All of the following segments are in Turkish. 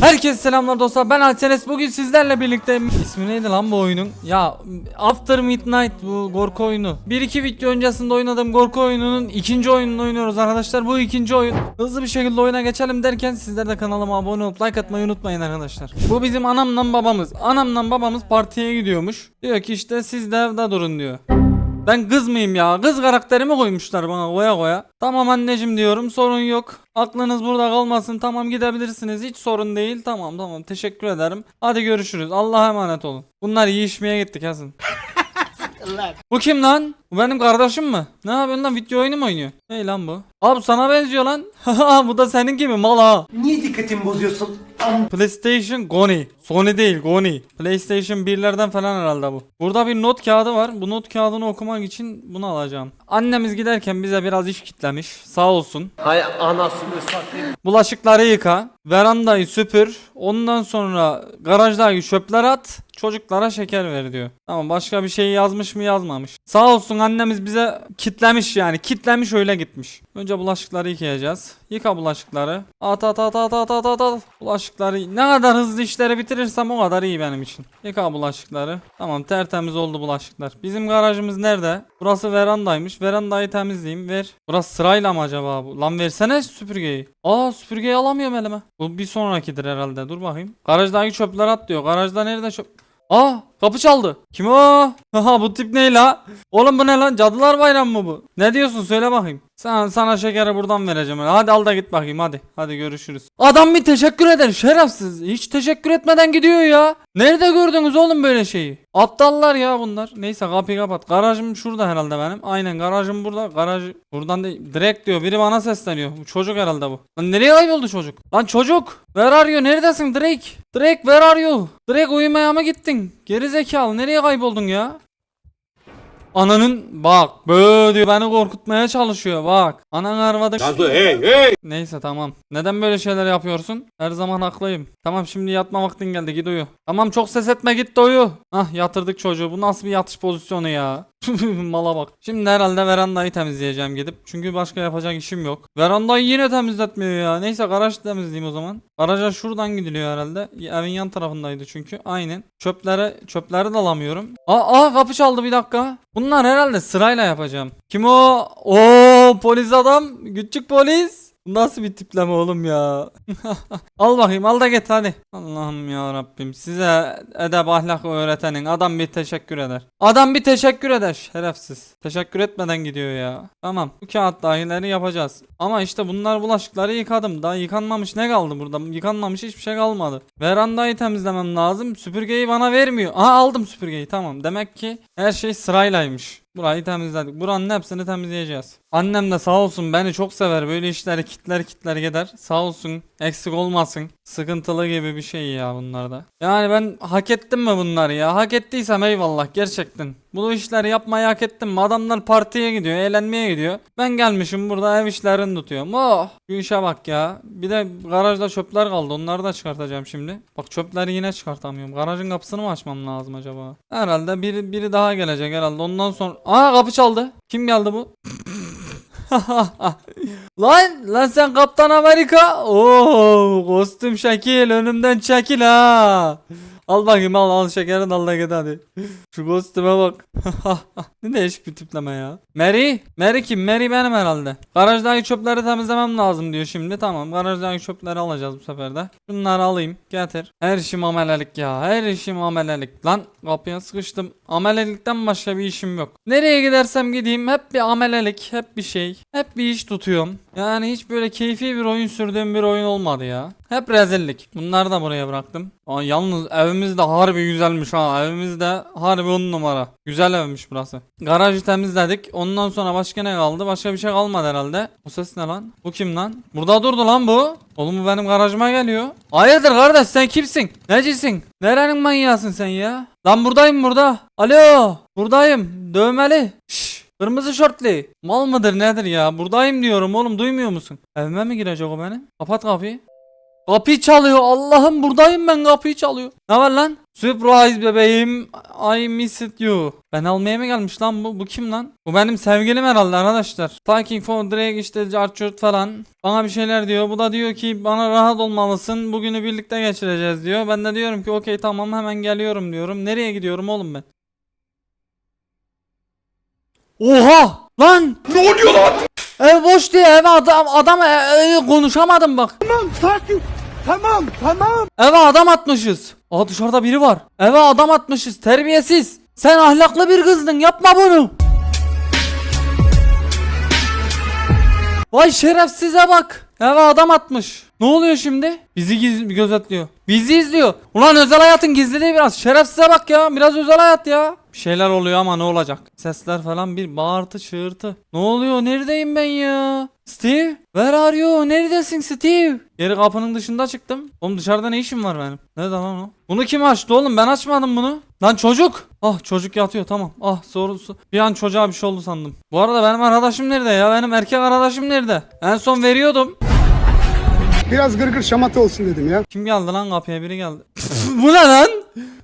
Herkese selamlar dostlar. Ben Altenes. Bugün sizlerle birlikte ismi neydi lan bu oyunun? Ya After Midnight bu korku oyunu. 1-2 video öncesinde oynadığım korku oyununun ikinci oyununu oynuyoruz arkadaşlar. Bu ikinci oyun. Hızlı bir şekilde oyuna geçelim derken sizler de kanalıma abone olup like atmayı unutmayın arkadaşlar. Bu bizim anamla babamız. Anamla babamız partiye gidiyormuş. Diyor ki işte siz de evde durun diyor ben kız mıyım ya? Kız karakterimi koymuşlar bana koya koya. Tamam anneciğim diyorum sorun yok. Aklınız burada kalmasın tamam gidebilirsiniz hiç sorun değil. Tamam tamam teşekkür ederim. Hadi görüşürüz Allah'a emanet olun. Bunlar yiyişmeye gittik yazın. bu kim lan? Bu benim kardeşim mi? Ne yapıyorsun lan video oyunu mu oynuyor? Hey lan bu. Abi sana benziyor lan. bu da senin gibi mal ha. Niye dikkatimi bozuyorsun? PlayStation Goni. Sony değil Goni. PlayStation 1'lerden falan herhalde bu. Burada bir not kağıdı var. Bu not kağıdını okumak için bunu alacağım. Annemiz giderken bize biraz iş kitlemiş. Sağ olsun. Hay anasını satayım. Bulaşıkları yıka. Verandayı süpür. Ondan sonra garajdaki çöpleri at. Çocuklara şeker ver diyor. Ama başka bir şey yazmış mı yazmamış. Sağ olsun annemiz bize kitlemiş yani. Kitlemiş öyle gitmiş. Önce bulaşıkları yıkayacağız. Yıka bulaşıkları. At at at at at at at. Bulaşıkları ne kadar hızlı işleri bitirirsem o kadar iyi benim için. Yıka bulaşıkları. Tamam tertemiz oldu bulaşıklar. Bizim garajımız nerede? Burası verandaymış. Verandayı temizleyeyim. Ver. Burası sırayla mı acaba bu? Lan versene süpürgeyi. Aa süpürgeyi alamıyorum elime. Bu bir sonrakidir herhalde. Dur bakayım. Garajdaki çöpler at diyor. Garajda nerede çöp? Aa kapı çaldı. Kim o? Haha bu tip ne la? Oğlum bu ne lan? Cadılar bayramı mı bu? Ne diyorsun söyle bakayım. Sen sana şekeri buradan vereceğim. Hadi al da git bakayım hadi. Hadi görüşürüz. Adam bir teşekkür eder şerefsiz. Hiç teşekkür etmeden gidiyor ya. Nerede gördünüz oğlum böyle şeyi? Aptallar ya bunlar. Neyse kapıyı kapat. Garajım şurada herhalde benim. Aynen garajım burada. Garaj buradan değil. Direkt diyor. Biri bana sesleniyor. Bu çocuk herhalde bu. Lan nereye kayboldu çocuk? Lan çocuk. Where are you? Neredesin Drake? Drake where are you? Drake uyumaya mı gittin? Geri zekalı nereye kayboldun ya? Ananın bak böyle diyor beni korkutmaya çalışıyor bak. Anan arvadı. hey hey. Neyse tamam. Neden böyle şeyler yapıyorsun? Her zaman haklıyım. Tamam şimdi yatma vaktin geldi git uyu. Tamam çok ses etme git de uyu. Hah yatırdık çocuğu. Bu nasıl bir yatış pozisyonu ya? Mala bak. Şimdi herhalde verandayı temizleyeceğim gidip. Çünkü başka yapacak işim yok. Verandayı yine temizletmiyor ya. Neyse garaj temizleyeyim o zaman. Garaja şuradan gidiliyor herhalde. Evin yan tarafındaydı çünkü. Aynen. Çöplere çöpleri de alamıyorum. Aa, aa kapı çaldı bir dakika. Bunlar herhalde sırayla yapacağım. Kim o? Oo polis adam. Küçük polis. Nasıl bir tipleme oğlum ya? al bakayım al da git hadi. Allah'ım ya Rabbim size edep ahlak öğretenin adam bir teşekkür eder. Adam bir teşekkür eder şerefsiz. Teşekkür etmeden gidiyor ya. Tamam bu kağıt dahileri yapacağız. Ama işte bunlar bulaşıkları yıkadım. Daha yıkanmamış ne kaldı burada? Yıkanmamış hiçbir şey kalmadı. Verandayı temizlemem lazım. Süpürgeyi bana vermiyor. Aha aldım süpürgeyi tamam. Demek ki her şey sıraylaymış. Burayı temizledik. Buranın hepsini temizleyeceğiz. Annem de sağ olsun beni çok sever. Böyle işleri kitler kitler gider. Sağ olsun eksik olmasın. Sıkıntılı gibi bir şey ya bunlarda. Yani ben hak ettim mi bunları ya? Hak ettiysem eyvallah gerçekten. Bu işleri yapmayı hak ettim mi? Adamlar partiye gidiyor, eğlenmeye gidiyor. Ben gelmişim burada ev işlerini tutuyorum. Oh! Şu işe bak ya. Bir de garajda çöpler kaldı. Onları da çıkartacağım şimdi. Bak çöpleri yine çıkartamıyorum. Garajın kapısını mı açmam lazım acaba? Herhalde biri, biri daha gelecek herhalde. Ondan sonra... Aa kapı çaldı. Kim geldi bu? lan lan sen Kaptan Amerika. Oo kostüm şekil önümden çekil ha. Al bakayım al al şekerin al da git hadi. Şu kostüme bak. ne değişik bir tipleme ya. Mary? Mary kim? Mary benim herhalde. Garajdaki çöpleri temizlemem lazım diyor şimdi. Tamam garajdaki çöpleri alacağız bu sefer de. Şunları alayım. Getir. Her işim amelelik ya. Her işim amelelik. Lan kapıya sıkıştım. Amelelikten başka bir işim yok. Nereye gidersem gideyim hep bir amelelik. Hep bir şey. Hep bir iş tutuyorum. Yani hiç böyle keyfi bir oyun sürdüğüm bir oyun olmadı ya. Hep rezillik. Bunları da buraya bıraktım. Aa, yalnız evimiz de harbi güzelmiş ha. Evimiz de harbi on numara. Güzel evmiş burası. Garajı temizledik. Ondan sonra başka ne kaldı? Başka bir şey kalmadı herhalde. O ses ne lan? Bu kim lan? Burada durdu lan bu. Oğlum bu benim garajıma geliyor. Hayırdır kardeş sen kimsin? Necisin? Nerenin manyağısın sen ya? Lan buradayım burada. Alo. Buradayım. Dövmeli. Şşş. Kırmızı şortlu. Mal mıdır nedir ya? Buradayım diyorum oğlum duymuyor musun? Evime mi girecek o benim? Kapat kapıyı. Kapıyı çalıyor. Allah'ım buradayım ben kapıyı çalıyor. Ne var lan? Surprise bebeğim. I missed you. Ben almaya mı gelmiş lan bu? Bu kim lan? Bu benim sevgilim herhalde arkadaşlar. Talking for Drake işte Archert falan. Bana bir şeyler diyor. Bu da diyor ki bana rahat olmalısın. Bugünü birlikte geçireceğiz diyor. Ben de diyorum ki okey tamam hemen geliyorum diyorum. Nereye gidiyorum oğlum ben? Oha! Lan! Ne oluyor lan? Ev boş diye eve adam adam e, e, konuşamadım bak. Sakin. Tamam tamam. Eve adam atmışız. Aa dışarıda biri var. Eve adam atmışız. Terbiyesiz. Sen ahlaklı bir kızdın. Yapma bunu. Vay şerefsize bak. Eve adam atmış. Ne oluyor şimdi? Bizi giz- gözetliyor. Bizi izliyor. Ulan özel hayatın gizliliği biraz. Şerefsize bak ya. Biraz özel hayat ya. Bir şeyler oluyor ama ne olacak? Sesler falan bir bağırtı çığırtı. Ne oluyor? Neredeyim ben ya? Steve? Where are you? Neredesin Steve? Geri kapının dışında çıktım. Oğlum dışarıda ne işim var benim? Nerede lan o? Bunu kim açtı oğlum? Ben açmadım bunu. Lan çocuk. Ah çocuk yatıyor tamam. Ah sorusu. Bir an çocuğa bir şey oldu sandım. Bu arada benim arkadaşım nerede ya? Benim erkek arkadaşım nerede? En son veriyordum. Biraz gırgır şamata olsun dedim ya. Kim geldi lan kapıya biri geldi. Bu ne lan?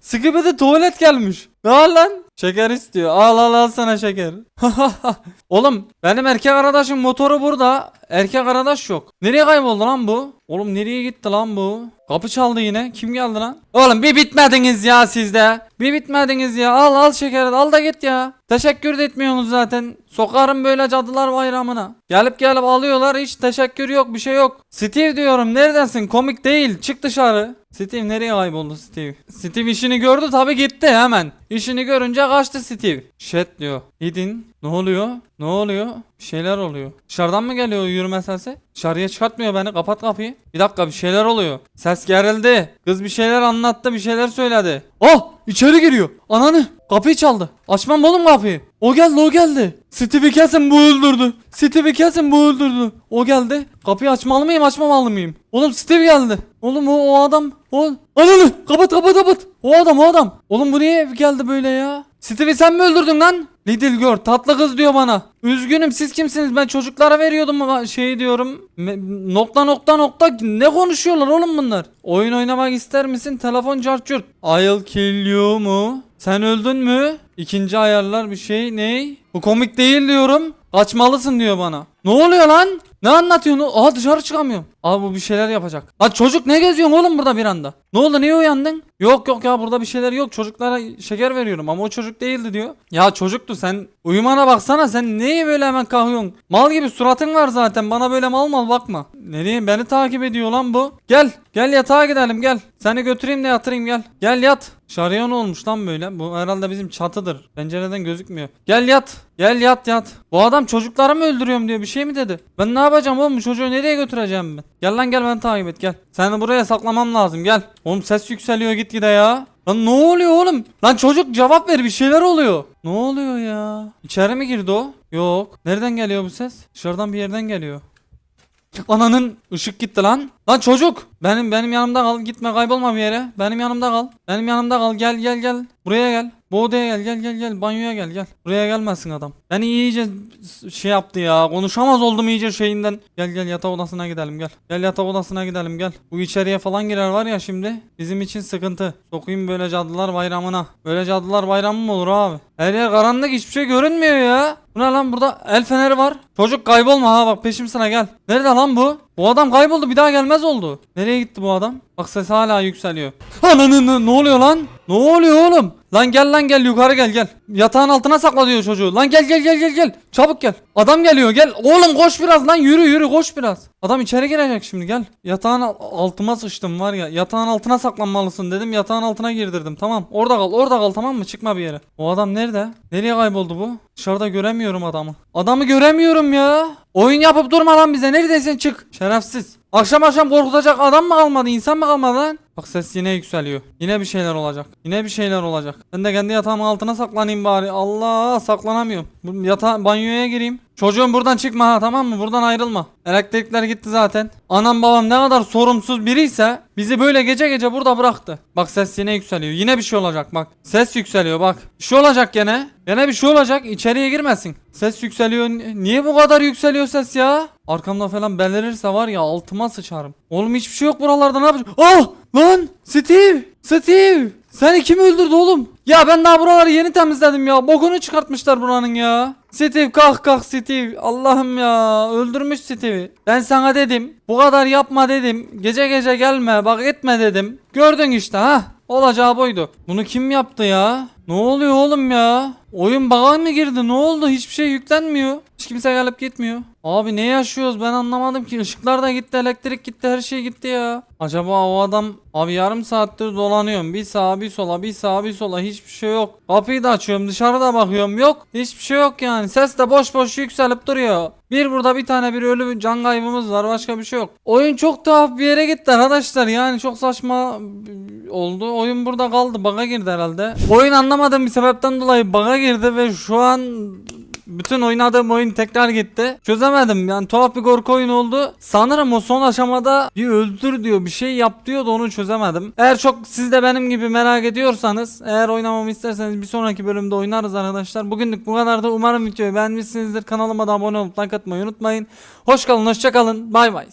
Sıkıbede tuvalet gelmiş. Ne var lan? Şeker istiyor. Al al al sana şeker. Oğlum benim erkek arkadaşım motoru burada. Erkek arkadaş yok. Nereye kayboldu lan bu? Oğlum nereye gitti lan bu? Kapı çaldı yine. Kim geldi lan? Oğlum bir bitmediniz ya sizde. Bir bitmediniz ya. Al al şeker al da git ya. Teşekkür de etmiyorsunuz zaten. Sokarım böyle cadılar bayramına. Gelip gelip alıyorlar hiç teşekkür yok bir şey yok. Steve diyorum neredesin? Komik değil. Çık dışarı. Steve nereye kayboldu Steve? Steve işini gördü tabi gitti hemen. İşini görünce kaçtı Steve. Shit diyor. Gidin. Ne oluyor? Ne oluyor? Bir şeyler oluyor. Dışarıdan mı geliyor yürüme sesi? Dışarıya çıkartmıyor beni. Kapat kapıyı. Bir dakika bir şeyler oluyor. Ses gerildi. Kız bir şeyler anlattı. Bir şeyler söyledi. Oh! içeri giriyor. Ananı. Kapıyı çaldı. Açmam oğlum kapıyı. O geldi o geldi. Steve'i kesin bu öldürdü. Steve'i kesin bu öldürdü. O geldi. Kapıyı açmalı mıyım açmamalı mıyım? Oğlum Steve geldi. Oğlum o, o adam. O... Ananı. Kapat kapat kapat. O adam o adam. Oğlum bu niye geldi böyle ya? Steve'i sen mi öldürdün lan? Little girl tatlı kız diyor bana. Üzgünüm siz kimsiniz? Ben çocuklara veriyordum şey diyorum. Nokta nokta nokta ne konuşuyorlar oğlum bunlar? Oyun oynamak ister misin? Telefon çarçurt. I'll kill you mu? Sen öldün mü? İkinci ayarlar bir şey ney? Bu komik değil diyorum. Kaçmalısın diyor bana. Ne oluyor lan? Ne anlatıyorsun? Aha dışarı çıkamıyorum. Abi bu bir şeyler yapacak. Lan çocuk ne geziyorsun oğlum burada bir anda? Ne oldu niye uyandın? Yok yok ya burada bir şeyler yok. Çocuklara şeker veriyorum ama o çocuk değildi diyor. Ya çocuktu sen uyumana baksana sen niye böyle hemen kalkıyorsun? Mal gibi suratın var zaten bana böyle mal mal bakma. Nereye beni takip ediyor lan bu? Gel gel yatağa gidelim gel. Seni götüreyim de yatırayım gel. Gel yat. Dışarıya ne olmuş lan böyle? Bu herhalde bizim çatıdır. Pencereden gözükmüyor. Gel yat. Gel yat yat. Bu adam çocukları mı öldürüyorum diyor bir şey mi dedi? Ben ne yapacağım oğlum bu çocuğu nereye götüreceğim ben? Gel lan gel beni takip et gel. Seni buraya saklamam lazım gel. Oğlum ses yükseliyor gitgide ya. Lan ne oluyor oğlum? Lan çocuk cevap ver bir şeyler oluyor. Ne oluyor ya? İçeri mi girdi o? Yok. Nereden geliyor bu ses? Dışarıdan bir yerden geliyor. Ananın ışık gitti lan. Lan çocuk. Benim benim yanımda kal. Gitme kaybolma bir yere. Benim yanımda kal. Benim yanımda kal. Gel gel gel. Buraya gel. Bu odaya gel gel gel gel. Banyoya gel gel. Buraya gelmezsin adam. Beni iyice şey yaptı ya. Konuşamaz oldum iyice şeyinden. Gel gel yatak odasına gidelim gel. Gel yatak odasına gidelim gel. Bu içeriye falan girer var ya şimdi. Bizim için sıkıntı. Sokayım böyle cadılar bayramına. Böyle cadılar bayramı mı olur abi? Her yer karanlık hiçbir şey görünmüyor ya. Bu ne lan burada el feneri var. Çocuk kaybolma ha bak peşim sana gel. Nerede lan bu? Bu adam kayboldu bir daha gelmez oldu. Nereye gitti bu adam? Bak ses hala yükseliyor. Ananı ne oluyor lan? Ne oluyor oğlum? Lan gel lan gel yukarı gel gel. Yatağın altına sakla diyor çocuğu. Lan gel gel gel gel gel. Çabuk gel. Adam geliyor gel. Oğlum koş biraz lan yürü yürü koş biraz. Adam içeri girecek şimdi gel. Yatağın al- altıma sıçtım var ya. Yatağın altına saklanmalısın dedim. Yatağın altına girdirdim. Tamam. Orada kal. Orada kal tamam mı? Çıkma bir yere. O adam nerede? Nereye kayboldu bu? Dışarıda göremiyorum adamı. Adamı göremiyorum ya. Oyun yapıp durma lan bize. Neredesin çık. Şerefsiz. Akşam akşam korkutacak adam mı kalmadı? insan mı kalmadı lan? Bak ses yine yükseliyor. Yine bir şeyler olacak. Yine bir şeyler olacak. Ben de kendi yatağımın altına saklanayım bari. Allah saklanamıyorum. Bu yatağa banyoya gireyim. Çocuğum buradan çıkma ha tamam mı? Buradan ayrılma. Elektrikler gitti zaten. Anam babam ne kadar sorumsuz biriyse bizi böyle gece gece burada bıraktı. Bak ses yine yükseliyor. Yine bir şey olacak bak. Ses yükseliyor bak. Bir şey olacak gene. Gene bir şey olacak. İçeriye girmesin. Ses yükseliyor. Ni- Niye bu kadar yükseliyor ses ya? Arkamda falan belirirse var ya altıma sıçarım. Oğlum hiçbir şey yok buralarda ne yapacağım? Ah! Lan! Steve! Steve! Seni kim öldürdü oğlum? Ya ben daha buraları yeni temizledim ya. Bokunu çıkartmışlar buranın ya. Steve kalk kalk Steve. Allah'ım ya. Öldürmüş Steve'i. Ben sana dedim. Bu kadar yapma dedim. Gece gece gelme bak etme dedim. Gördün işte ha. Olacağı buydu. Bunu kim yaptı ya? Ne oluyor oğlum ya? Oyun baga mı girdi? Ne oldu? Hiçbir şey yüklenmiyor. Hiç kimse gelip gitmiyor. Abi ne yaşıyoruz ben anlamadım ki. Işıklar da gitti, elektrik gitti, her şey gitti ya. Acaba o adam abi yarım saattir dolanıyorum. Bir sağa bir sola, bir sağa bir sola hiçbir şey yok. Kapıyı da açıyorum, dışarıda bakıyorum. Yok. Hiçbir şey yok yani. Ses de boş boş yükselip duruyor. Bir burada bir tane bir ölü can kaybımız var. Başka bir şey yok. Oyun çok tuhaf bir yere gitti arkadaşlar. Yani çok saçma oldu. Oyun burada kaldı. Baga girdi herhalde. Oyun anlamadığım bir sebepten dolayı baga girdi ve şu an bütün oynadığım oyun tekrar gitti. Çözemedim yani tuhaf bir korku oyunu oldu. Sanırım o son aşamada bir öldür diyor bir şey yap diyor da onu çözemedim. Eğer çok siz de benim gibi merak ediyorsanız eğer oynamamı isterseniz bir sonraki bölümde oynarız arkadaşlar. Bugünlük bu kadar da umarım videoyu beğenmişsinizdir. Kanalıma da abone olup like atmayı unutmayın. Hoş kalın hoşça kalın bay bay.